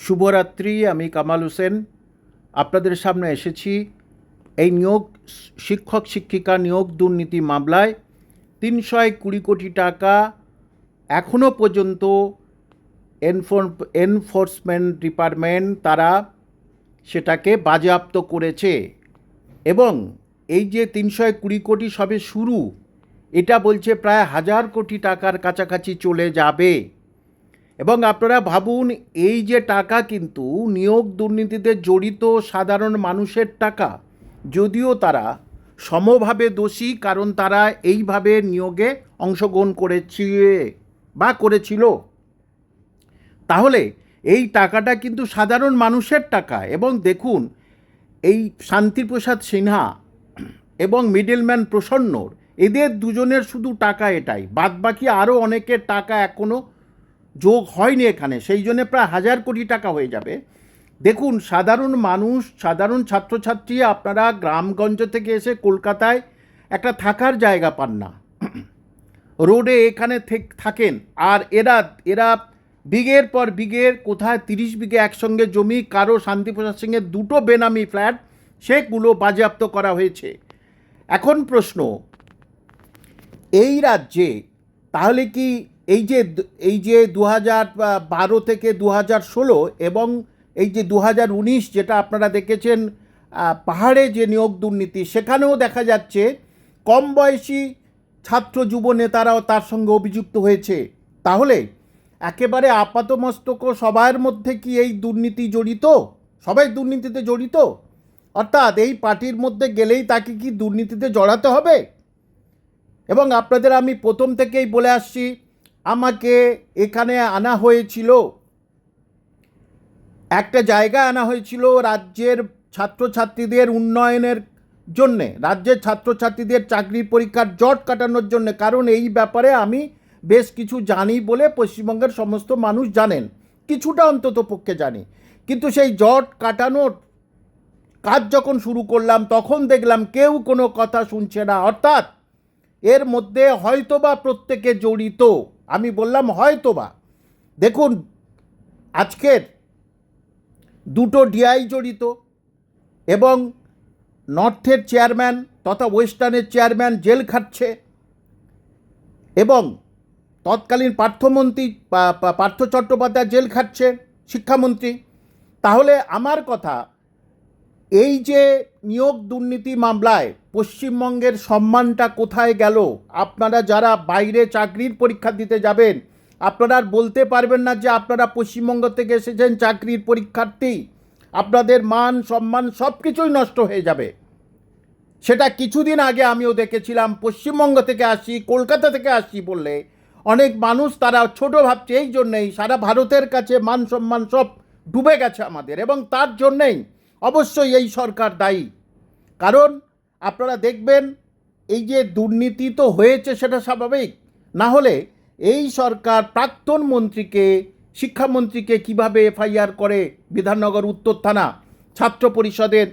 শুভরাত্রি, আমি কামাল হোসেন। আপনাদের সামনে এসেছি এই নিয়োগ, শিক্ষক শিক্ষিকা নিয়োগ দুর্নীতি মামলায়। তিনশো কুড়ি কোটি টাকা এখনও পর্যন্ত এনফোর- এনফোর্সমেন্ট ডিপার্টমেন্ট তারা সেটাকে বাজেয়াপ্ত করেছে। এবং এই যে তিনশো কুড়ি কোটি সবে শুরু, এটা বলছে প্রায় হাজার কোটি টাকার কাছাকাছি চলে যাবে। এবং আপনারা ভাবুন, এই যে টাকা কিন্তু নিয়োগ দুর্নীতিতে জড়িত সাধারণ মানুষের টাকা, যদিও তারা সমভাবে দোষী, কারণ তারা এইভাবে নিয়োগে অংশগ্রহণ করেছে, বা করেছিল। তাহলে এই টাকাটা কিন্তু সাধারণ মানুষের টাকা এবং দেখুন, এই শান্তিপ্রসাদ সিনহা এবং মিডলম্যান প্রসন্নর, এদের দুজনের শুধু টাকা এটাই, বাদবাকি আরও অনেকের টাকা এখনও যোগ হয়নি এখানে, সেই জন্য প্রায় হাজার কোটি টাকা হয়ে যাবে। দেখুন, সাধারণ মানুষ, সাধারণ ছাত্রছাত্রী আপনারা গ্রামগঞ্জ থেকে এসে কলকাতায় একটা থাকার জায়গা পান না। রোডে এখানে থেক- থাকেন। আর এরা এরা বিঘের পর বিঘের কোথায় তিরিশ বিঘে একসঙ্গে জমি, কারও শান্তিপ্রসাদ সিংয়ের দুটো বেনামি ফ্ল্যাট, সেগুলো বাজেয়াপ্ত করা হয়েছে। এখন প্রশ্ন, এই রাজ্যে তাহলে কি এই যে এই যে দু হাজার বারো থেকে দু হাজার ষোলো এবং এই যে দু হাজার উনিশ যেটা আপনারা দেখেছেন পাহাড়ে যে নিয়োগ দুর্নীতি, সেখানেও দেখা যাচ্ছে কম বয়সী ছাত্র যুব নেতারাও তার সঙ্গে অভিযুক্ত হয়েছে। তাহলে একেবারে আপাতমস্তক সবার মধ্যে কি এই দুর্নীতি জড়িত? সবাই দুর্নীতিতে জড়িত? অর্থাৎ এই পার্টির মধ্যে গেলেই তাকে কি দুর্নীতিতে জড়াতে হবে? এবং আপনাদের আমি প্রথম থেকেই বলে আসছি আমাকে এখানে আনা হয়েছিল। একটা জায়গা আনা হয়েছিল রাজ্যের ছাত্রছাত্রীদের উন্নয়নের জন্যে, রাজ্যের ছাত্রছাত্রীদের চাকরির পরীক্ষার জট কাটানোর জন্য। কারণ এই ব্যাপারে আমি বেশ কিছু জানি বলে পশ্চিমবঙ্গের সমস্ত মানুষ জানেন। কিছুটা অন্তত পক্ষে জানি। কিন্তু সেই জট কাটানোর কাজ যখন শুরু করলাম, তখন দেখলাম কেউ কোনো কথা শুনছে না। অর্থাৎ এর মধ্যে হয়তোবা প্রত্যেকে জড়িত। আমি বললাম, হয়তোবা। দেখুন, আজকের দুটো ডিআই জড়িত এবং নর্থের চেয়ারম্যান তথা ওয়েস্টার্নের চেয়ারম্যান জেল খাটছে এবং তৎকালীন পার্থমন্ত্রী পার্থ চট্টোপাধ্যায় জেল খাটছে শিক্ষামন্ত্রী। তাহলে আমার কথা এই যে নিয়োগ দুর্নীতি মামলায় পশ্চিমবঙ্গের সম্মানটা কোথায় গেল? আপনারা যারা বাইরে চাকরির পরীক্ষা দিতে যাবেন, আপনারা আর বলতে পারবেন না যে আপনারা পশ্চিমবঙ্গ থেকে এসেছেন চাকরির পরীক্ষার্থী। আপনাদের মান, সম্মান সব কিছুই নষ্ট হয়ে যাবে। সেটা কিছুদিন আগে আমিও দেখেছিলাম, পশ্চিমবঙ্গ থেকে আসি, কলকাতা থেকে আসি বললে অনেক মানুষ তারা ছোট ভাবছে, এই জন্যেই সারা ভারতের কাছে মান, সম্মান সব ডুবে গেছে আমাদের এবং তার জন্যেই অবশ্যই এই সরকার দায়ী। কারণ আপনারা দেখবেন, এই যে দুর্নীতি তো হয়েছে সেটা স্বাভাবিক। না হলে এই সরকার প্রাক্তন মন্ত্রীকে, শিক্ষামন্ত্রীকে কীভাবে এফআইআর করে বিধাননগর উত্তর থানা ছাত্র পরিষদের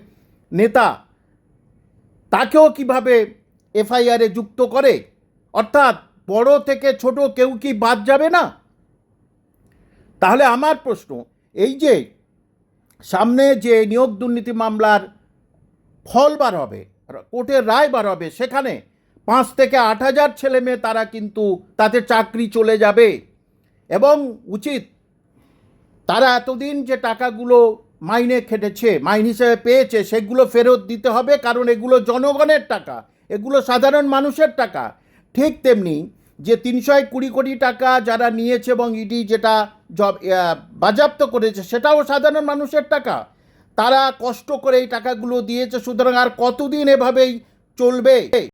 নেতা? তাকেও কীভাবে এফআইআরে যুক্ত করে? অর্থাৎ বড় থেকে ছোট কেউ কি বাদ যাবে না? তাহলে আমার প্রশ্ন, এই যে সামনে যে নিয়োগ দুর্নীতি মামলার ফল বার হবে, কোর্টের রায় বার হবে, সেখানে পাঁচ থেকে আট হাজার ছেলে মেয়ে তারা কিন্তু তাদের চাকরি চলে যাবে। এবং উচিত তারা এতদিন যে টাকাগুলো মাইনে খেটেছে, মাইন হিসেবে পেয়েছে, সেগুলো ফেরত দিতে হবে, কারণ এগুলো জনগণের টাকা, এগুলো সাধারণ মানুষের টাকা। ঠিক তেমনি যে তিনশো কুড়ি কোটি টাকা যারা নিয়েছে এবং ইডি যেটা জব বাজাপ্ত করেছে, সেটাও সাধারণ মানুষের টাকা। তারা কষ্ট করে এই টাকাগুলো দিয়েছে, সুতরাং আর কতদিন এভাবেই চলবে?